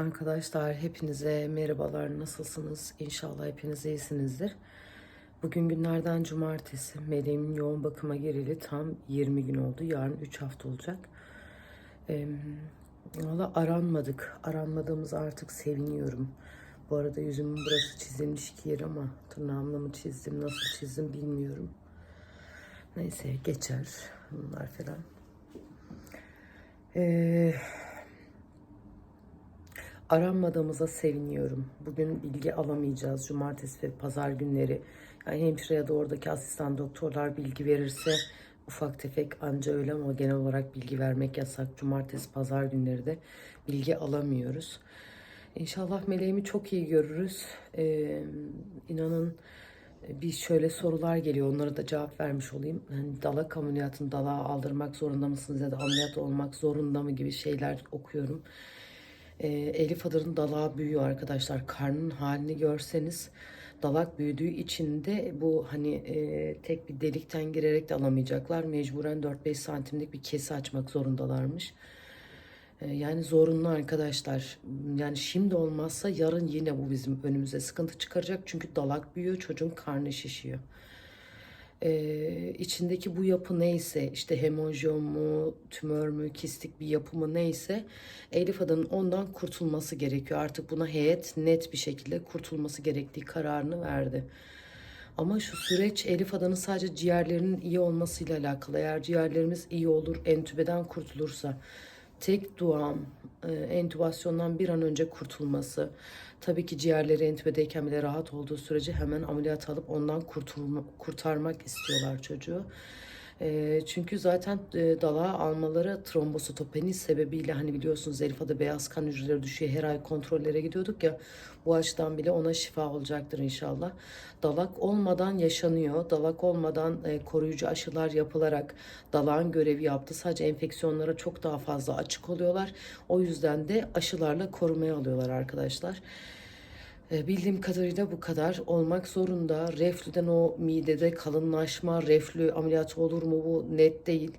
Arkadaşlar hepinize merhabalar nasılsınız? İnşallah hepiniz iyisinizdir. Bugün günlerden cumartesi. Meleğimin yoğun bakıma girili tam 20 gün oldu. Yarın 3 hafta olacak. Ee, Valla aranmadık. Aranmadığımız artık seviniyorum. Bu arada yüzümün burası çizilmiş ki yer ama tırnağımla mı çizdim, nasıl çizdim bilmiyorum. Neyse geçer bunlar falan. Ee, aranmadığımıza seviniyorum. Bugün bilgi alamayacağız. Cumartesi ve pazar günleri. Yani hemşire ya da oradaki asistan doktorlar bilgi verirse ufak tefek anca öyle ama genel olarak bilgi vermek yasak. Cumartesi pazar günleri de bilgi alamıyoruz. İnşallah meleğimi çok iyi görürüz. Ee, inanın bir şöyle sorular geliyor. Onlara da cevap vermiş olayım. Hani dalak ameliyatını dalağa aldırmak zorunda mısınız ya da ameliyat olmak zorunda mı gibi şeyler okuyorum. Ee, Elif Adır'ın dalağı büyüyor arkadaşlar. Karnın halini görseniz dalak büyüdüğü için de bu hani e, tek bir delikten girerek de alamayacaklar. Mecburen 4-5 santimlik bir kesi açmak zorundalarmış. E, yani zorunlu arkadaşlar. Yani şimdi olmazsa yarın yine bu bizim önümüze sıkıntı çıkaracak. Çünkü dalak büyüyor, çocuğun karnı şişiyor e, içindeki bu yapı neyse işte hemanjiyom mu, tümör mü, kistik bir yapı mı neyse Elif Adan'ın ondan kurtulması gerekiyor. Artık buna heyet net bir şekilde kurtulması gerektiği kararını verdi. Ama şu süreç Elif Adan'ın sadece ciğerlerinin iyi olmasıyla alakalı. Eğer ciğerlerimiz iyi olur, entübeden kurtulursa tek duam entübasyondan bir an önce kurtulması. Tabii ki ciğerleri entübedeyken bile rahat olduğu sürece hemen ameliyat alıp ondan kurtulma, kurtarmak istiyorlar çocuğu. E, çünkü zaten e, dalağa almaları trombositopeni sebebiyle hani biliyorsunuz Elifa'da beyaz kan hücreleri düşüyor. Her ay kontrollere gidiyorduk ya bu açıdan bile ona şifa olacaktır inşallah. Dalak olmadan yaşanıyor. Dalak olmadan e, koruyucu aşılar yapılarak dalağın görevi yaptı. Sadece enfeksiyonlara çok daha fazla açık oluyorlar. O yüzden de aşılarla korumaya alıyorlar arkadaşlar. E, Bildiğim kadarıyla bu kadar olmak zorunda. Reflüden o midede kalınlaşma, reflü ameliyatı olur mu bu net değil.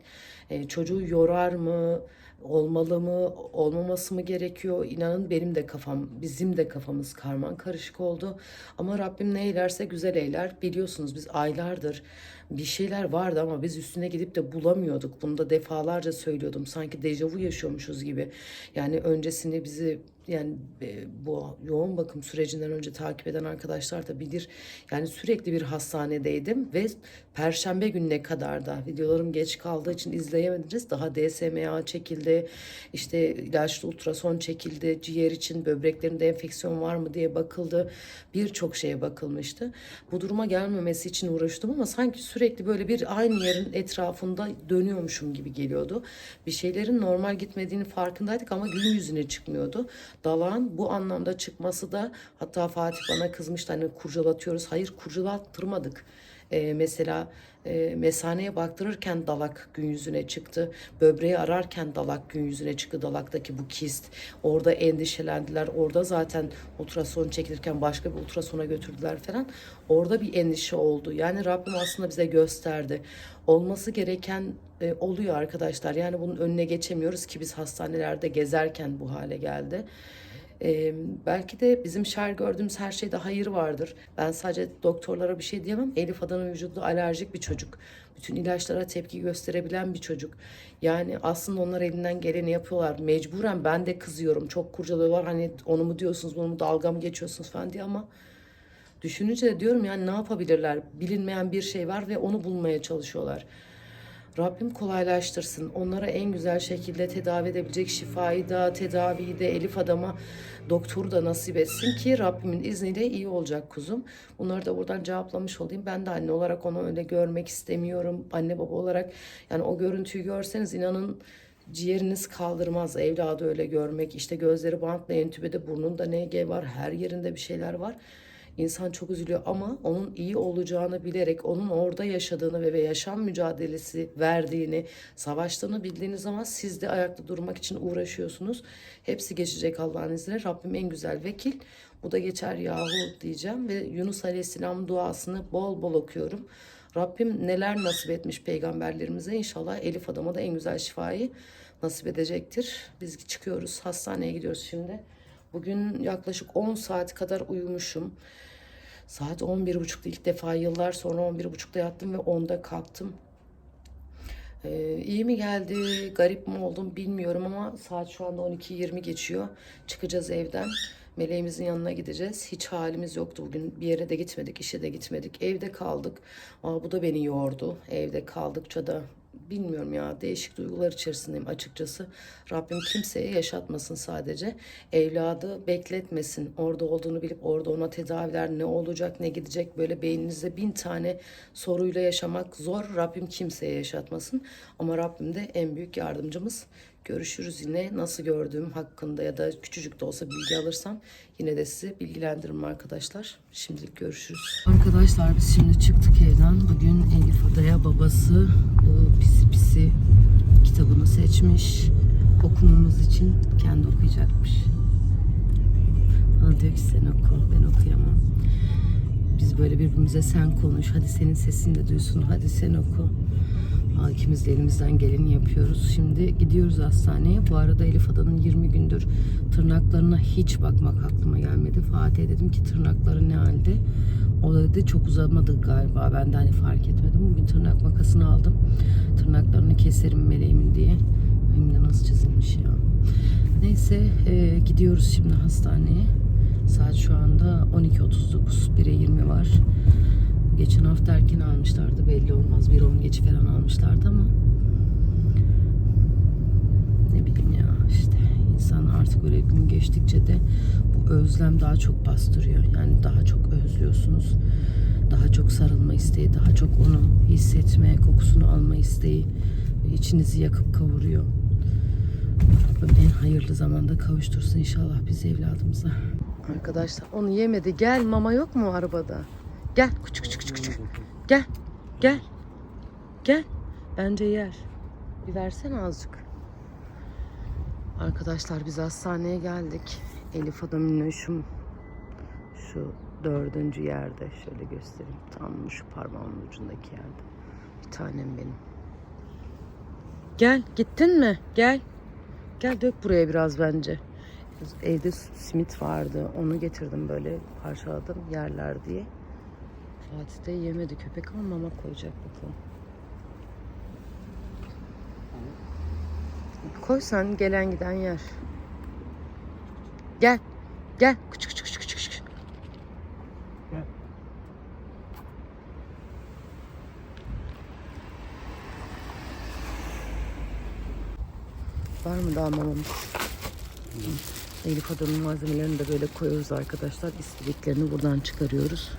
E, çocuğu yorar mı, olmalı mı, olmaması mı gerekiyor? İnanın benim de kafam, bizim de kafamız karman karışık oldu. Ama Rabbim ne eylerse güzel eyler. Biliyorsunuz biz aylardır bir şeyler vardı ama biz üstüne gidip de bulamıyorduk. Bunu da defalarca söylüyordum. Sanki dejavu yaşıyormuşuz gibi. Yani öncesinde bizi yani e, bu yoğun bakım sürecinden önce takip eden arkadaşlar da bilir. Yani sürekli bir hastanedeydim ve perşembe gününe kadar da videolarım geç kaldığı için izleyemediniz. Daha DSMA çekildi. işte ilaçlı ultrason çekildi. Ciğer için böbreklerinde enfeksiyon var mı diye bakıldı. Birçok şeye bakılmıştı. Bu duruma gelmemesi için uğraştım ama sanki sürekli böyle bir aynı yerin etrafında dönüyormuşum gibi geliyordu. Bir şeylerin normal gitmediğini farkındaydık ama gün yüzüne çıkmıyordu. Dalağın bu anlamda çıkması da hatta Fatih bana kızmıştı hani kurcalatıyoruz. Hayır kurcalattırmadık. Ee, mesela e, mesaneye baktırırken dalak gün yüzüne çıktı. Böbreği ararken dalak gün yüzüne çıktı. Dalaktaki bu kist. Orada endişelendiler. Orada zaten ultrason çekilirken başka bir ultrasona götürdüler falan. Orada bir endişe oldu. Yani Rabbim aslında bize gösterdi. Olması gereken e, oluyor arkadaşlar. Yani bunun önüne geçemiyoruz ki biz hastanelerde gezerken bu hale geldi. Ee, belki de bizim şer gördüğümüz her şeyde hayır vardır. Ben sadece doktorlara bir şey diyemem. Elif Adan'ın vücudu alerjik bir çocuk. Bütün ilaçlara tepki gösterebilen bir çocuk. Yani aslında onlar elinden geleni yapıyorlar. Mecburen ben de kızıyorum. Çok kurcalıyorlar. Hani onu mu diyorsunuz, bunu mu dalga mı geçiyorsunuz falan diye ama düşününce de diyorum yani ne yapabilirler? Bilinmeyen bir şey var ve onu bulmaya çalışıyorlar. Rabbim kolaylaştırsın. Onlara en güzel şekilde tedavi edebilecek şifayı da, tedaviyi de Elif adama doktoru da nasip etsin ki Rabbimin izniyle iyi olacak kuzum. Bunları da buradan cevaplamış olayım. Ben de anne olarak onu öyle görmek istemiyorum. Anne baba olarak yani o görüntüyü görseniz inanın ciğeriniz kaldırmaz evladı öyle görmek. İşte gözleri bantla entübede burnunda NG var her yerinde bir şeyler var. İnsan çok üzülüyor ama onun iyi olacağını bilerek onun orada yaşadığını ve yaşam mücadelesi verdiğini, savaştığını bildiğiniz zaman siz de ayakta durmak için uğraşıyorsunuz. Hepsi geçecek Allah'ın izniyle. Rabbim en güzel vekil. Bu da geçer yahu diyeceğim ve Yunus Aleyhisselam duasını bol bol okuyorum. Rabbim neler nasip etmiş peygamberlerimize inşallah Elif adama da en güzel şifayı nasip edecektir. Biz çıkıyoruz hastaneye gidiyoruz şimdi. Bugün yaklaşık 10 saat kadar uyumuşum. Saat 11.30'da ilk defa yıllar sonra 11.30'da yattım ve 10'da kalktım. Ee, iyi mi geldi, garip mi oldum bilmiyorum ama saat şu anda 12.20 geçiyor. Çıkacağız evden. Meleğimizin yanına gideceğiz. Hiç halimiz yoktu bugün. Bir yere de gitmedik, işe de gitmedik. Evde kaldık. Aa, bu da beni yordu. Evde kaldıkça da bilmiyorum ya değişik duygular içerisindeyim açıkçası. Rabbim kimseye yaşatmasın sadece. Evladı bekletmesin. Orada olduğunu bilip orada ona tedaviler ne olacak ne gidecek böyle beyninizde bin tane soruyla yaşamak zor. Rabbim kimseye yaşatmasın. Ama Rabbim de en büyük yardımcımız. Görüşürüz yine nasıl gördüğüm hakkında ya da küçücük de olsa bilgi alırsam yine de sizi bilgilendiririm arkadaşlar. Şimdilik görüşürüz. Arkadaşlar biz şimdi çıktık evden. Bugün Elif Adaya babası bu pisi pisi kitabını seçmiş. Okumamız için kendi okuyacakmış. Bana diyor ki sen oku ben okuyamam. Biz böyle birbirimize sen konuş hadi senin sesin de duysun hadi sen oku. İkimiz de elimizden geleni yapıyoruz. Şimdi gidiyoruz hastaneye. Bu arada Elif Adan'ın 20 gündür tırnaklarına hiç bakmak aklıma gelmedi. Fatih'e dedim ki tırnakları ne halde? O da dedi çok uzamadı galiba. Ben de hani fark etmedim. Bugün tırnak makasını aldım. Tırnaklarını keserim meleğimin diye. Benim de nasıl çizilmiş ya. Neyse e, gidiyoruz şimdi hastaneye. Saat şu anda 12.39. 1'e 20 var. Geçen hafta erken almışlardı belli olmaz. 1.10 geç falan almışlardı ama ne bileyim ya işte insan artık böyle gün geçtikçe de bu özlem daha çok bastırıyor. Yani daha çok özlüyorsunuz. Daha çok sarılma isteği, daha çok onu hissetme, kokusunu alma isteği içinizi yakıp kavuruyor. Rabbim en hayırlı zamanda kavuştursun inşallah biz evladımıza. Arkadaşlar onu yemedi. Gel mama yok mu arabada? Gel küçük küçük küçük küçük. Gel. Gel. Gel. Bence yer. Bir versene azıcık. Arkadaşlar biz hastaneye geldik. Elif Ada Minnoş'um şu dördüncü yerde. Şöyle göstereyim. Tam şu parmağımın ucundaki yerde. Bir tanem benim. Gel. Gittin mi? Gel. Gel dök buraya biraz bence. Evde simit vardı. Onu getirdim böyle parçaladım yerler diye. Fatih de yemedi köpek ama mama koyacak bakalım. Koy sen gelen giden yer. Gel. Gel. Küçük küçük küçük küçük. küçük. Var mı daha mamamız? Elif Adam'ın malzemelerini de böyle koyuyoruz arkadaşlar. İstediklerini buradan çıkarıyoruz.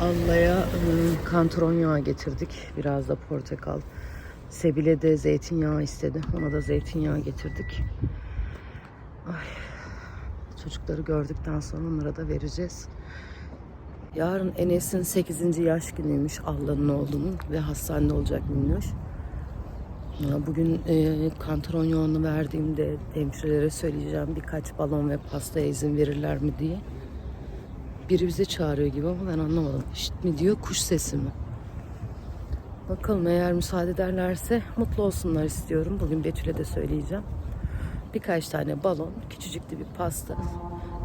Alla'ya ıı, kantron yağı getirdik. Biraz da portakal. Sebile de zeytinyağı istedi. Ona da zeytinyağı getirdik. Ay. Çocukları gördükten sonra onlara da vereceğiz. Yarın Enes'in 8. yaş günüymüş Allah'ın oğlunun ve hastanede olacak. Ya Bugün e, yoğunu verdiğimde hemşirelere söyleyeceğim birkaç balon ve pastaya izin verirler mi diye. Biri bize çağırıyor gibi ama ben anlamadım. İşit mi diyor, kuş sesi mi? Bakalım eğer müsaade ederlerse mutlu olsunlar istiyorum. Bugün Betül'e de söyleyeceğim. Birkaç tane balon, küçücük de bir pasta.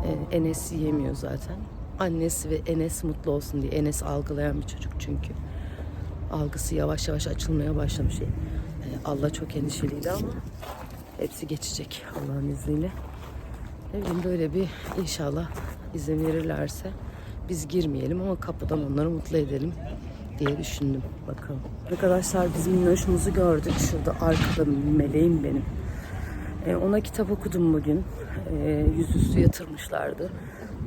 E, Enes yemiyor zaten. Annesi ve Enes mutlu olsun diye. Enes algılayan bir çocuk çünkü. Algısı yavaş yavaş açılmaya başlamış. E, Allah çok endişeliydi ama hepsi geçecek Allah'ın izniyle. Ne böyle bir inşallah izin verirlerse biz girmeyelim ama kapıdan onları mutlu edelim diye düşündüm. Bakalım. Arkadaşlar biz minnoşumuzu gördük. Şurada arkada meleğim benim. Ee, ona kitap okudum bugün. Ee, yüzüstü yatırmışlardı.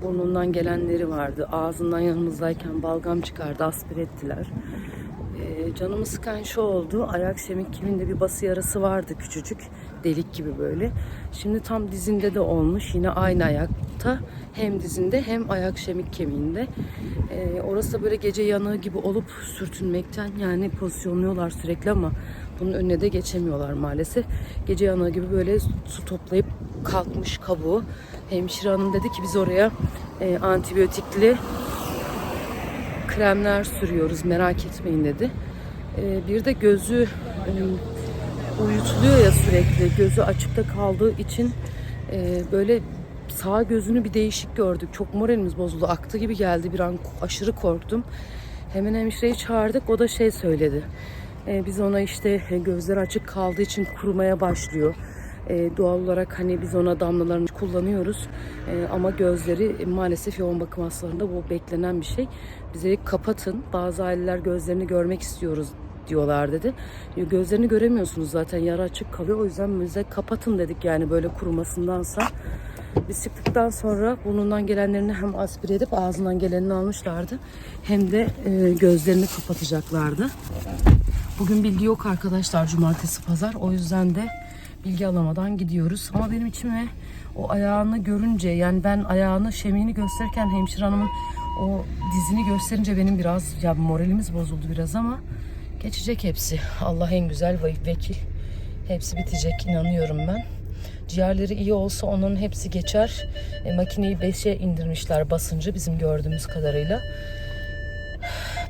Burnundan gelenleri vardı. Ağzından yanımızdayken balgam çıkardı. Aspir ettiler. Ee, canımı sıkan şu oldu. Ayak şemik kemiğinde bir bası yarası vardı küçücük. Delik gibi böyle. Şimdi tam dizinde de olmuş. Yine aynı ayakta. Hem dizinde hem ayak şemik kemiğinde. Ee, orası da böyle gece yanığı gibi olup sürtünmekten yani pozisyonluyorlar sürekli ama bunun önüne de geçemiyorlar maalesef. Gece yanığı gibi böyle su toplayıp kalkmış kabuğu. Hemşire hanım dedi ki biz oraya e, antibiyotikli kremler sürüyoruz merak etmeyin dedi. Ee, bir de gözü e, uyutuluyor ya sürekli gözü açıkta kaldığı için e, böyle sağ gözünü bir değişik gördük. Çok moralimiz bozuldu. Aktı gibi geldi bir an aşırı korktum. Hemen hemşireyi çağırdık. O da şey söyledi. E, biz ona işte e, gözleri açık kaldığı için kurumaya başlıyor. E, doğal olarak hani biz ona damlalarını kullanıyoruz. E, ama gözleri maalesef yoğun bakım hastalarında bu beklenen bir şey. Bize kapatın. Bazı aileler gözlerini görmek istiyoruz diyorlar dedi. Gözlerini göremiyorsunuz zaten yara açık kalıyor. O yüzden bize kapatın dedik yani böyle kurumasındansa. Biz çıktıktan sonra burnundan gelenlerini hem aspire edip ağzından gelenini almışlardı. Hem de e, gözlerini kapatacaklardı. Bugün bilgi yok arkadaşlar cumartesi pazar. O yüzden de bilgi alamadan gidiyoruz. Ama benim içime o ayağını görünce yani ben ayağını şemini gösterirken hemşire hanımın o dizini gösterince benim biraz ya moralimiz bozuldu biraz ama geçecek hepsi. Allah en güzel ve- vekil. Hepsi bitecek inanıyorum ben. Ciğerleri iyi olsa onun hepsi geçer. E, makineyi 5'e indirmişler basıncı bizim gördüğümüz kadarıyla.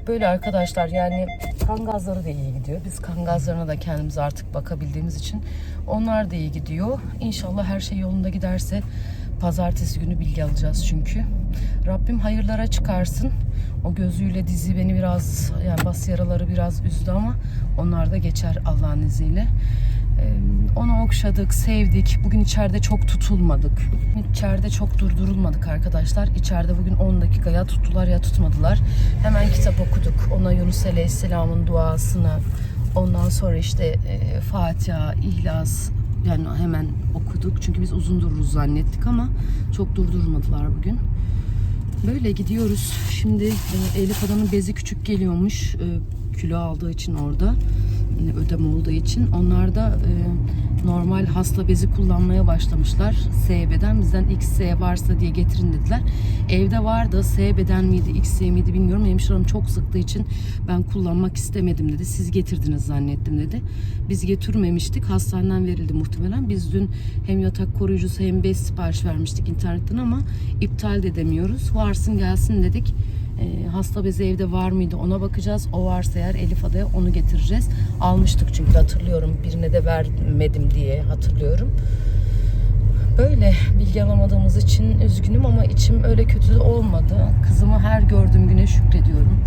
Böyle arkadaşlar yani kan gazları da iyi gidiyor. Biz kan gazlarına da kendimiz artık bakabildiğimiz için onlar da iyi gidiyor. İnşallah her şey yolunda giderse pazartesi günü bilgi alacağız çünkü. Rabbim hayırlara çıkarsın. O gözüyle dizi beni biraz yani bas yaraları biraz üzdü ama onlar da geçer Allah'ın izniyle. Ee, Onu okşadık, sevdik. Bugün içeride çok tutulmadık. İçeride çok durdurulmadık arkadaşlar. İçeride bugün 10 dakika ya tuttular ya tutmadılar. Hemen kitap okuduk. Ona Yunus Aleyhisselam'ın duasını, ondan sonra işte e, Fatiha, İhlas yani hemen okuduk. Çünkü biz uzun dururuz zannettik ama çok durdurmadılar bugün. Böyle gidiyoruz. Şimdi e, Elif Adan'ın bezi küçük geliyormuş. E, kilo aldığı için orada. Ödem olduğu için. Onlar da e, normal hasta bezi kullanmaya başlamışlar. SB'den bizden XS varsa diye getirin dediler. Evde vardı. SB'den miydi XS miydi bilmiyorum. Hemşire hanım çok sıktığı için ben kullanmak istemedim dedi. Siz getirdiniz zannettim dedi. Biz getirmemiştik. Hastaneden verildi muhtemelen. Biz dün hem yatak koruyucusu hem bez sipariş vermiştik internetten ama iptal de edemiyoruz. Varsın gelsin dedik. Ee, hasta bezi evde var mıydı ona bakacağız. O varsa eğer Elif Ada'ya onu getireceğiz. Almıştık çünkü hatırlıyorum. Birine de vermedim diye hatırlıyorum. Böyle bilgi alamadığımız için üzgünüm ama içim öyle kötü de olmadı. Kızımı her gördüğüm güne şükrediyorum.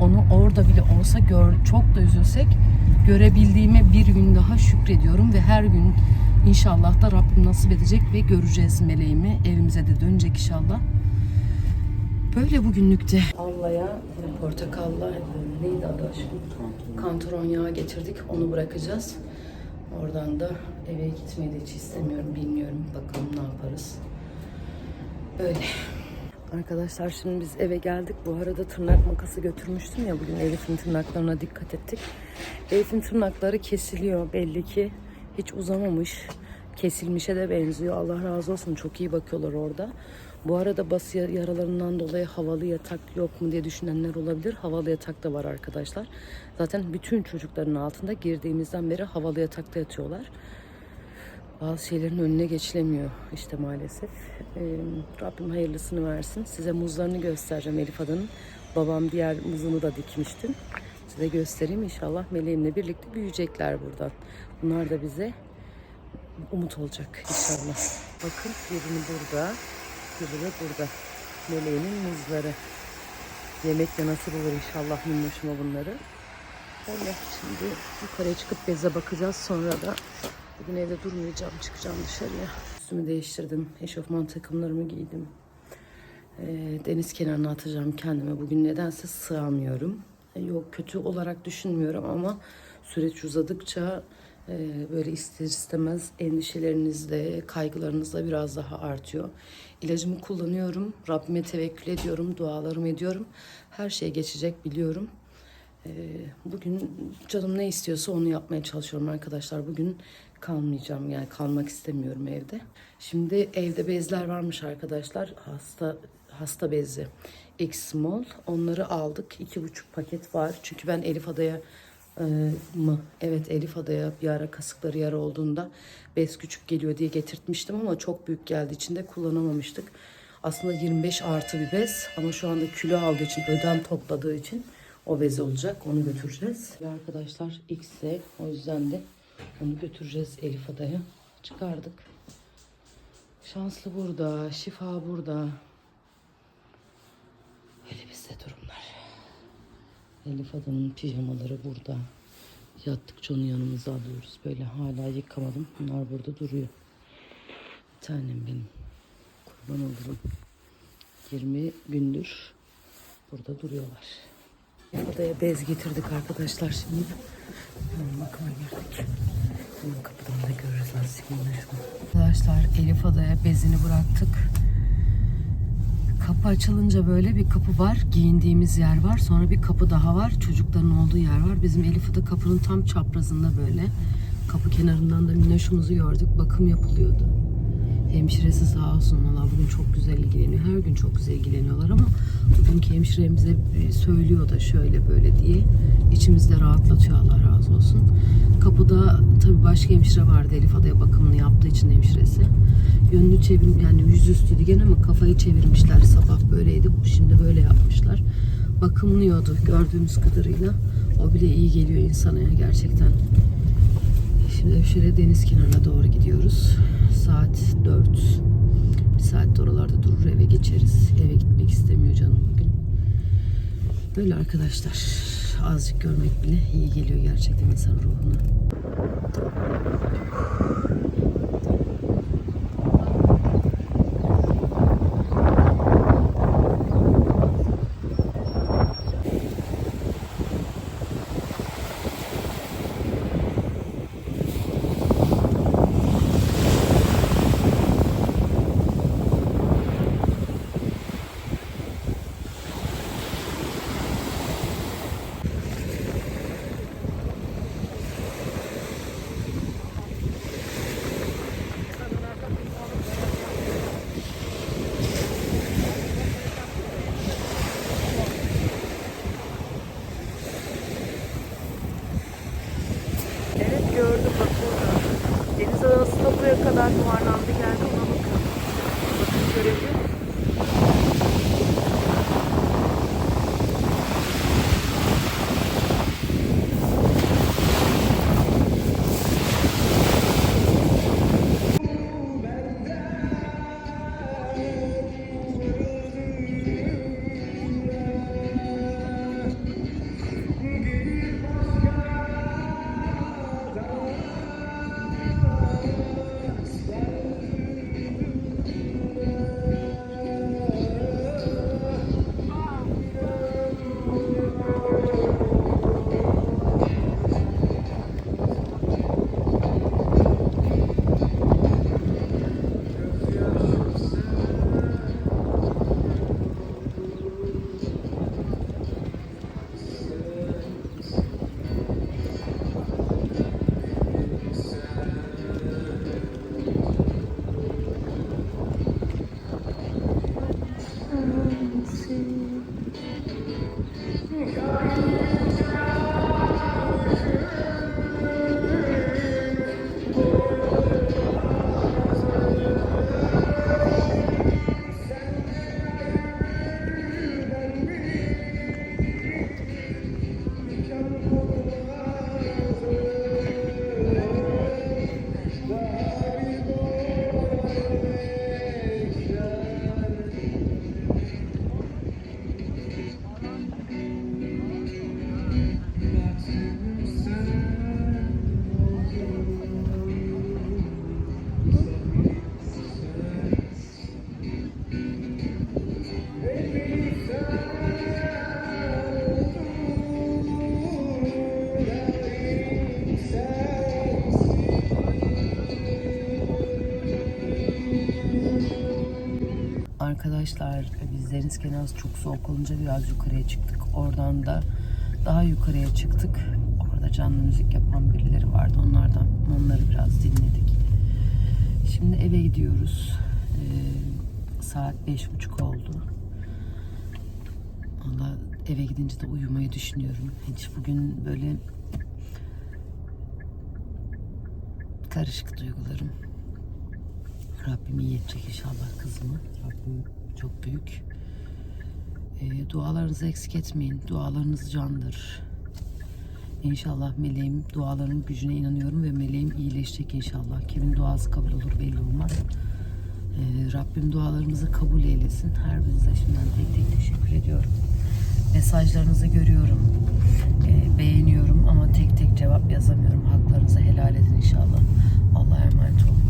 Onu orada bile olsa gör, çok da üzülsek görebildiğime bir gün daha şükrediyorum ve her gün inşallah da Rabbim nasip edecek ve göreceğiz meleğimi. Evimize de dönecek inşallah. Böyle bugünlükte. Alla'ya portakalla neydi adı aşkım? Kantaron yağı getirdik. Onu bırakacağız. Oradan da eve gitmeyi de hiç istemiyorum. Bilmiyorum. Bakalım ne yaparız. Böyle. Arkadaşlar şimdi biz eve geldik. Bu arada tırnak makası götürmüştüm ya bugün Elif'in tırnaklarına dikkat ettik. Elif'in tırnakları kesiliyor belli ki. Hiç uzamamış. Kesilmişe de benziyor. Allah razı olsun. Çok iyi bakıyorlar orada. Bu arada bas ya- yaralarından dolayı havalı yatak yok mu diye düşünenler olabilir. Havalı yatak da var arkadaşlar. Zaten bütün çocukların altında girdiğimizden beri havalı yatakta yatıyorlar bazı şeylerin önüne geçilemiyor işte maalesef. Ee, Rabbim hayırlısını versin. Size muzlarını göstereceğim Elif Adan'ın. Babam diğer muzunu da dikmişti. Size göstereyim inşallah meleğimle birlikte büyüyecekler buradan. Bunlar da bize umut olacak inşallah. Bakın birini burada, biri de burada. Meleğimin muzları. Yemekle nasıl olur inşallah minnoşuma bunları. Öyle şimdi yukarıya çıkıp beze bakacağız sonra da Bugün evde durmayacağım, çıkacağım dışarıya. Üstümü değiştirdim, eşofman takımlarımı giydim. Ee, deniz kenarına atacağım kendime. Bugün nedense sığamıyorum. Ee, yok kötü olarak düşünmüyorum ama süreç uzadıkça e, böyle ister istemez endişeleriniz de kaygılarınız da biraz daha artıyor. İlacımı kullanıyorum, Rabbime tevekkül ediyorum, dualarımı ediyorum. Her şey geçecek biliyorum. Ee, Bugün canım ne istiyorsa onu yapmaya çalışıyorum arkadaşlar. Bugün kalmayacağım yani kalmak istemiyorum evde. Şimdi evde bezler varmış arkadaşlar. Hasta hasta bezi X small. Onları aldık. iki buçuk paket var. Çünkü ben Elif Ada'ya e, mı? Evet Elif Ada'ya bir ara kasıkları yara olduğunda bez küçük geliyor diye getirtmiştim ama çok büyük geldiği için de kullanamamıştık. Aslında 25 artı bir bez ama şu anda kilo aldığı için ödem topladığı için o bez olacak. Onu götüreceğiz. Ve arkadaşlar X'e o yüzden de Onu götüreceğiz Elif Ada'ya. Çıkardık. Şanslı burada, şifa burada. Elif Ada'nın pijamaları burada. Yattıkça onu yanımıza alıyoruz. Böyle hala yıkamadım. Bunlar burada duruyor. Bir tanem benim. Kurban olurum. 20 gündür burada duruyorlar. Adaya bez getirdik arkadaşlar şimdi. Hemen bakıma girdik. Hemen kapıdan da görürüz lastik anlaşma. Arkadaşlar Elif Adaya bezini bıraktık. Kapı açılınca böyle bir kapı var. Giyindiğimiz yer var. Sonra bir kapı daha var. Çocukların olduğu yer var. Bizim Elif Ada kapının tam çaprazında böyle. Kapı kenarından da minnoşumuzu gördük. Bakım yapılıyordu. Hemşiresi sağ olsun valla bugün çok güzel ilgileniyor. Her gün çok güzel ilgileniyorlar ama bugünkü hemşiremize söylüyor da şöyle böyle diye. İçimizde rahatlatıyor Allah razı olsun. Kapıda tabii başka hemşire vardı Elif Adaya bakımını yaptığı için hemşiresi. Yönünü çevir yani yüzüstüydü gene ama kafayı çevirmişler sabah böyleydi. Şimdi böyle yapmışlar. Bakımlıyordu gördüğümüz kadarıyla. O bile iyi geliyor insana ya gerçekten. Şimdi şöyle deniz kenarına doğru gidiyoruz. Saat 4. Bir saat oralarda durur eve geçeriz. Eve gitmek istemiyor canım bugün. Böyle arkadaşlar. Azıcık görmek bile iyi geliyor gerçekten insan ruhuna. Deniz kenarı çok soğuk olunca biraz yukarıya çıktık. Oradan da daha yukarıya çıktık. Orada canlı müzik yapan birileri vardı. Onlardan onları biraz dinledik. Şimdi eve gidiyoruz. Ee, saat beş buçuk oldu. Valla eve gidince de uyumayı düşünüyorum. Hiç bugün böyle karışık duygularım. Rabbim iyi edecek inşallah kızımı. Rabbim çok büyük. E, dualarınızı eksik etmeyin. Dualarınız candır. İnşallah meleğim duaların gücüne inanıyorum ve meleğim iyileşecek inşallah. Kimin duası kabul olur belli olmaz. Ee, Rabbim dualarımızı kabul eylesin. Her birinize şimdiden tek tek teşekkür ediyorum. Mesajlarınızı görüyorum. Ee, beğeniyorum ama tek tek cevap yazamıyorum. Haklarınızı helal edin inşallah. Allah'a emanet olun.